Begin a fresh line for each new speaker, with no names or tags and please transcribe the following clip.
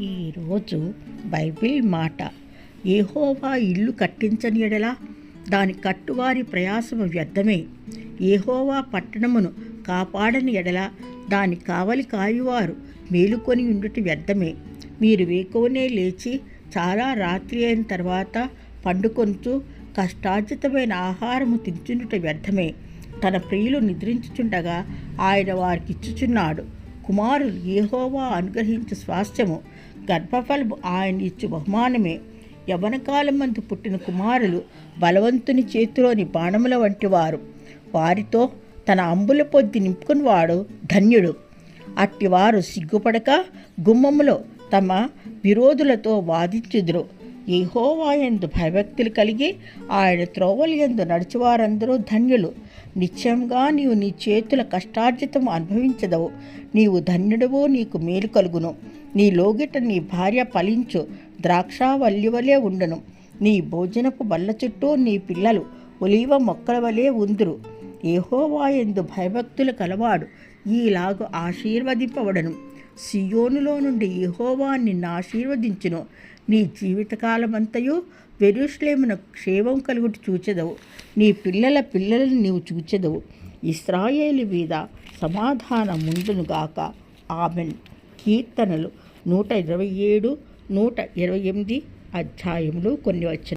ఈరోజు బైబిల్ మాట. ఏహోవా ఇల్లు కట్టించని ఎడలా దాని కట్టువారి ప్రయాసము వ్యర్థమే. ఏహోవా పట్టణమును కాపాడని ఎడల దాని కావలి కాయువారు మేలుకొని ఉండుట వ్యర్థమే. మీరు వేకోనే లేచి చాలా రాత్రి అయిన తర్వాత పండుకొంచు కష్టార్జితమైన ఆహారము తించుండుట వ్యర్థమే. తన ప్రియులు నిద్రించుచుండగా ఆయన వారికి ఇచ్చుచున్నాడు కుమారులు ఏహోవా అనుగ్రహించు స్వాస్థ్యము గర్భఫలము ఆయన ఇచ్చు బహుమానమే. యవనకాలమందు పుట్టిన కుమారులు బలవంతుని చేతిలోని బాణముల వంటి వారు. వారితో తన అంబుల పొద్దు నింపుకునివాడు ధన్యుడు. అట్టివారు సిగ్గుపడక గుమ్మములో తమ విరోధులతో వాదించుదురు. యెహోవాయందు భయభక్తులు కలిగి ఆయన త్రోవలు ఎందు నడిచేవారందరూ ధన్యులు. నిశ్చయంగా నీవు నీ చేతుల కష్టార్జితం అనుభవించదవు. నీవు ధన్యుడవు నీకు మేలు కలుగును. నీ లోగిట నీ భార్య ఫలించు. ద్రాక్షావల్లివలే ఉండును. నీ భోజనపు బల్ల చుట్టూ నీ పిల్లలు ఒలీవ మొక్కల వలె ఉందురు. ఏహోవాయందు భయభక్తులు కలవాడు. ఈలాగు ఆశీర్వదింపబడను. సియోనులో నుండి ఇహోవాన్ని నిన్ను ఆశీర్వదించును నీ జీవితకాలమంతయు వెరుష్లేమున క్షేమం కలుగుటి చూచెదవు. నీ పిల్లల పిల్లలను నీవు చూచెదవు. ఇస్రాయేలు మీద సమాధానముండునుగాక ఆమెన్. కీర్తనలు నూట ఇరవై ఏడు నూట ఇరవై ఎనిమిది అధ్యాయములు కొన్ని వచ్చిన